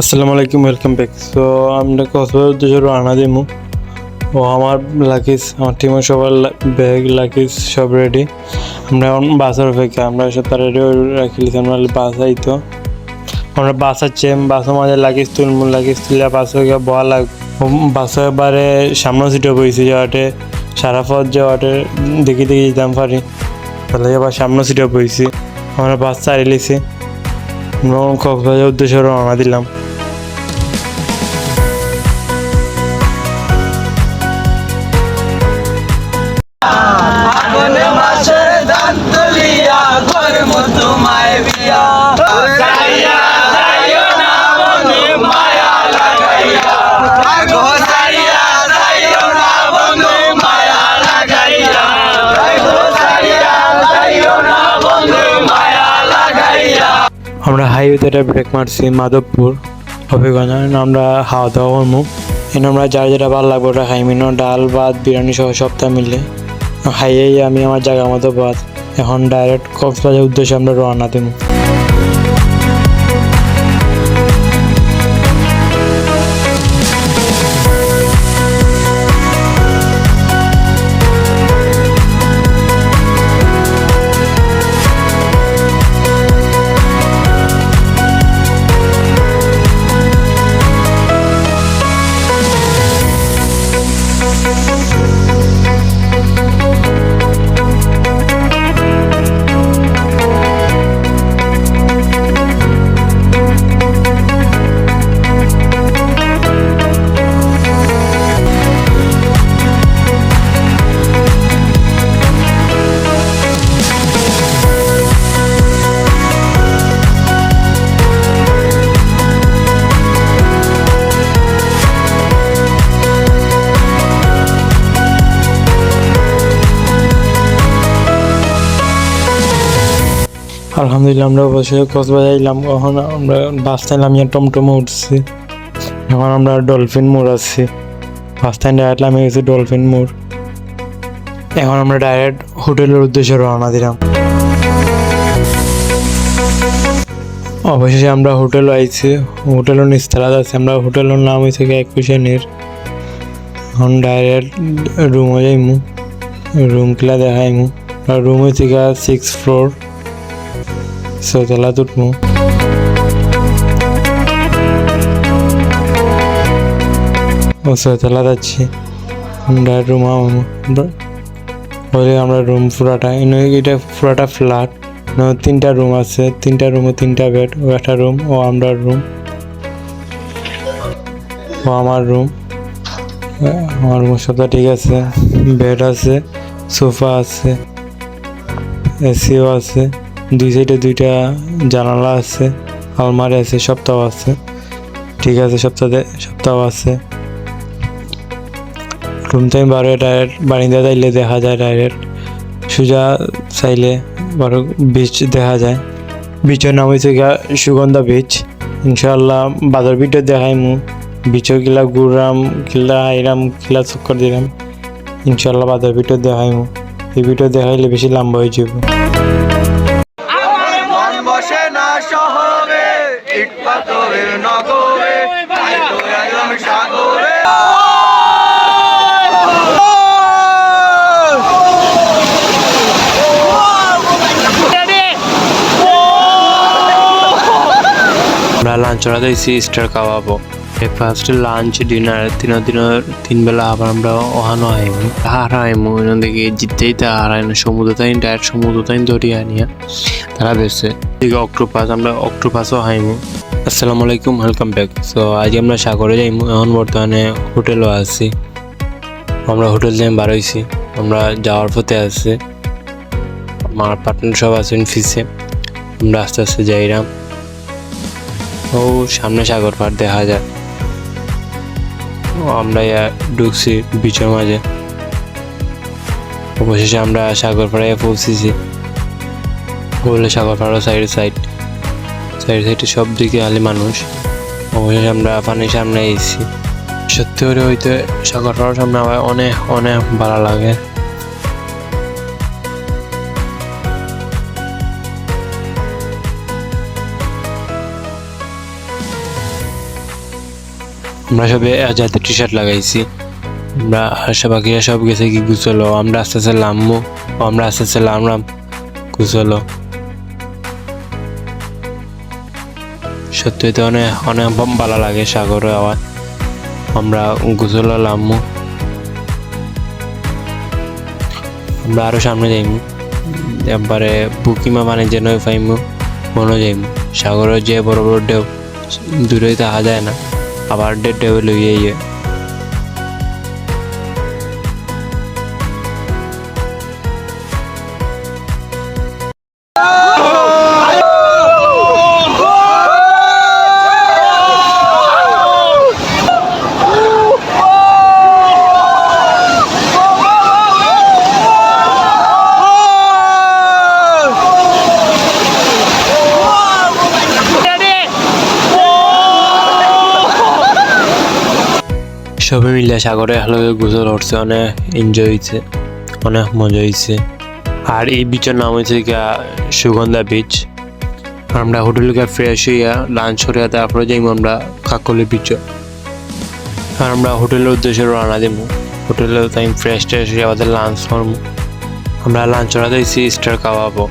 আসসালামু আলাইকুম welcome back so আমরা কক্সবাজার উদ্দেশ্যে রওনা দিমু ও, আমার লাগেজ আমার টিমের সবার ব্যাগ লাগেজ সব রেডি আমরা এখন বাসের অপেক্ষা, আমরা সব তারা রেডি রাখিলিস আমরা বাস আইতো আমরা বাস আছে বাসের মাঝে লাগেজ তুলমু লাগেজ তুলে বাসে গিয়ে বয়া লাগ বাসে এবারে সামনে সিটে বইছি যাওয়াটে সারা পথ যাওয়াটে দেখি দেখি যেতাম পারি। তাহলে এবার সামনে সিটে বইছি। আমরা বাস চালিয়েছি আমরা কক্সবাজার উদ্দেশ্যে রওনা দিলাম। আমরা হাইওয়েতে একটা ব্রেক মারছি, মাধবপুর, হবিগঞ্জ। আমরা হাওয়া দাওয়া করব। এনে আমরা যার যেটা ভালো লাগবে ওটা খাই। মিনো ডাল, ভাত, বিরিয়ানি সহ সপ্তাহ মিলে। খাইয়েই আমি আমার জায়গা মতো ভাত এখন ডাইরেক্ট কক্সবাজার উদ্দেশ্যে আমরা রওনা দেবো। আলহামদুলিল্লাহ আমরা অবশ্যই কক্সবাজার এলাম। এখন আমরা বাস স্ট্যান্ড আমি টমটমে উঠছি। এখন আমরা ডলফিন মোড় আছি। বাস স্ট্যান্ডে আসলাম আমি গেছি ডলফিন মোড়। এখন আমরা ডাইরেক্ট হোটেলের উদ্দেশ্যে রওনা দিলাম। অবশেষে আমরা হোটেল আইছি। হোটেলের নিস্তারাত আছে। আমরা হোটেলের নাম হয়েছে একুশেনের এখন ডাইরেক্ট রুমে যাইমু। রুম কিলা দেখাইমু। রুম হয়েছে সিক্স ফ্লোর ছয়তলা উঠমু ও ছয়তলা যাচ্ছি ডাইরেক্ট রুম বলে আমরা রুম পুরাটা এটা পুরাটা ফ্ল্যাট তিনটা রুম আছে তিনটা রুমে তিনটা বেড ও একটা রুম ও আমরা রুম ও আমার রুম আমার রুমের সবটা ঠিক আছে বেড আছে সোফা আছে এসিও আছে দুই সাইডে দুইটা জানালা আছে, আলমারি আছে, সপ্তাহ আছে। ঠিক আছে, সপ্তাহে সপ্তাহ আছে। রুম টাইম বারো ডাইরেক্ট বারিন্দা চাইলে দেখা যায় ডাইরেক্ট। সোজা চাইলে বারো বিচ দেখা যায়। বিচের নাম হয়েছে গিয়া সুগন্ধা বিচ ইনশাল্লাহ বাজার দেখাই মু বিচও গিলা ঘুরলাম কিলা আইরাম কিলা চক্কর দিলাম। ইনশাল্লাহ বাজার দেখাই মু এই বিটে দেখাইলে বেশি লম্বা হয়ে যাব আমরা লাঞ্চ অর্ডার দিয়েছি স্টার খাওয়াবো ব্রেকফাস্ট লাঞ্চ ডিনার তিন দিনের তিন বেলা আবার আমরা ওহানো আইমু হারাইমু এখান থেকে জিতেই তা হারাইনো সমুদ্র তাই ডাইরেক্ট সমুদ্র তাই দরিয়া নিয়ে তারা বেছে দিকে অক্টোপাস, আমরা অক্টোপাসও হাইমু আসসালামু আলাইকুম ওয়েলকাম ব্যাক সো আজ আমরা সাগরে যাইমু এখন বর্তমানে হোটেলও আছি। আমরা হোটেল থেকে বার আমরা যাওয়ার পথে আছি। আমার পার্টনার সব আছেন ফিসে আমরা আস্তে আস্তে যাইরাম। ও, সামনে সাগর পাড়, দেখা যায় আমরা ঢুকছি বিচের মাঝে। অবশেষে আমরা সাগর পাড়ে পৌঁছেছি। সাগর পাড়া সাইড সাইড সাইড সাইডে সব দিকে আলি মানুষ। অবশেষে আমরা পানির সামনে এসেছি। সত্যি করে হইতে সাগর পাড়ার সামনে আমার অনেক অনেক ভালো লাগে। আমরা সবে যাতে টি শার্ট লাগাইছি। আমরা আশা বাকিরা সব গেছে কি গুছলো আমরা আস্তে আস্তে লামবো ও আমরা আস্তে আস্তে লামলাম গুছলো সত্যি তো অনেক অনেক ভালো লাগে সাগরে আওয়াজ। আমরা গুজল লামু আমরা আরও সামনে যাইম। একবারে বুকিমা মানে যে যেন পাইমু, মনে যাইম। সাগরের যে বড় বড় ঢেউ, দূরে তাহা যায় না। আবার ঢেউ লইয়ে সবাই মিলে সাগরে হালকা গোসল উঠছে, অনেক এনজয় হয়েছে অনেক মজা হয়েছে আর এই বিচের নাম হয়েছে গিয়া সুগন্ধা বিচ আমরা হোটেল গিয়ে ফ্রেশ হইয়া লাঞ্চ করে তারপরে যাইব আমরা কাকলি বিচ আর আমরা হোটেলের উদ্দেশ্যে রওনা দিব হোটেলে তাই ফ্রেশ ট্রেশ হয়ে আমাদের লাঞ্চ করব আমরা লাঞ্চ ওরা দিয়েছি স্টার খাওয়াবো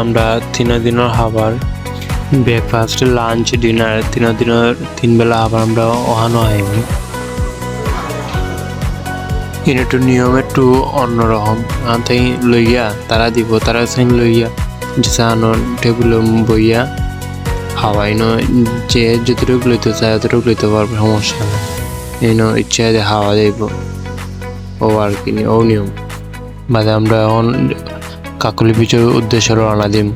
আমরা তিন দিনের খাবার ব্রেকফাস্ট লাঞ্চ ডিনার তিন দিনের তিন বেলা আবার আমরা ওহানো হয়নি। এর একটু নিয়ম একটু অন্যরকম। তাই লইয়া, তারা দিব, তারা সাইন লইয়া সানো টেবিল বইয়া হাওয়াই ন যে যতটুকু লইতে চায় ততটুকু লইতে পারবে, সমস্যা নেই। এই ন ইচ্ছা যে হাওয়া যাইব ও আর কি ও নিয়ম। বাদে আমরা এখন কাকলি বিচের উদ্দেশ্যে রওনা দিম।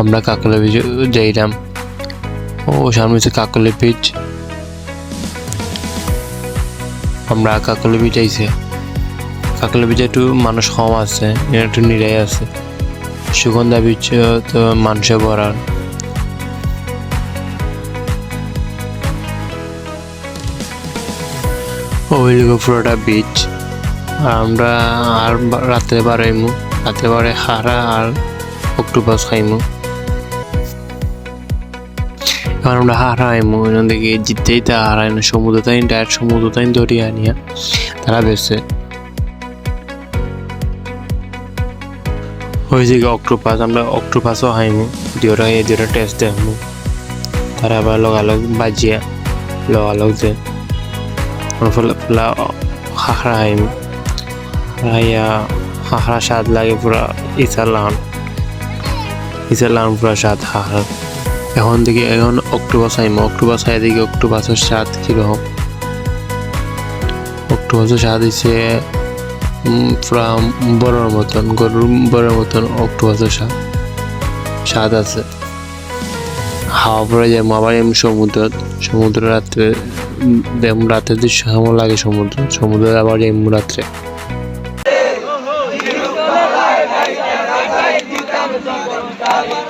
আমরা কাকলে বীজ যাইলাম ও, সামনে হচ্ছে কাকলে বীজ আমরা কাকলে বীজ আইছে। কাকলে বীজে একটু মানুষ কম আছে একটু নিরাই আছে। সুগন্ধা বীজ তো মানুষে ভরার। ওইদিকে পুরোটা বীজ আর আমরা আর রাত্রে বাড়াইমু রাত্রে বাড়ে হারা আর অক্টোপাস খাইমু। এখন আমরা হারাইমু এখান থেকে জিততেই তা হারাই না, সমুদ্র তাই ডাইরেক্ট সমুদ্র তাই দরিয়া নিয়ে তারা বেছে ওই যে অক্টোপাস, আমরা অক্টোপাসও হাইমু দুটা এই দুটা টেস্ট দেখমু। তারা আবার লগালগ বাজিয়া, লগালগ যে ফলে হাখরা হাইমু। হাইয়া হাখরা স্বাদ লাগে পুরা ইসার লাগান পুরা স্বাদ হাখরা এখন থেকে এখন অক্টোপাস আইম অক্টোপাস আই দেখি অক্টোপাসের স্বাদ কীরকম অক্টোপাসের স্বাদ হচ্ছে পুরা বড়র মতন গরুর বড়ের মতন অক্টোপাসের স্বাদ। স্বাদ আছে। হাওয়া পড়ে যায় আবার এমনি সমুদ্র সমুদ্র রাত্রে উম, রাতের দৃশ্য কেমন লাগে সমুদ্র সমুদ্রে আবার এমনি রাত্রে মন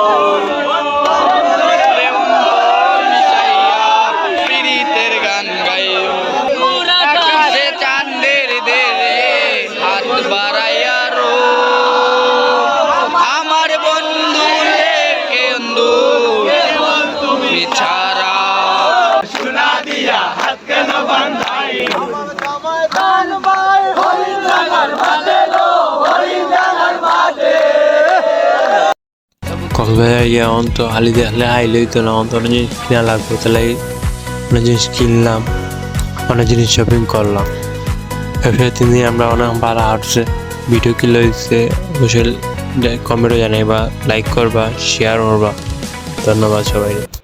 কক্সবাজার ইয়ে অন্ত হালি দেখলে হাইলে হইতো না অন্ত অনেক জিনিস কিনা লাগবে তাহলে অনেক জিনিস কিনলাম অনেক জিনিস শপিং করলাম এরপরে তিনি আমরা অনেক ভালো হাঁটছে ভিডিও কি লইছে অবশ্যই কমেন্টও জানাইবা লাইক করবা শেয়ার করবা ধন্যবাদ সবাই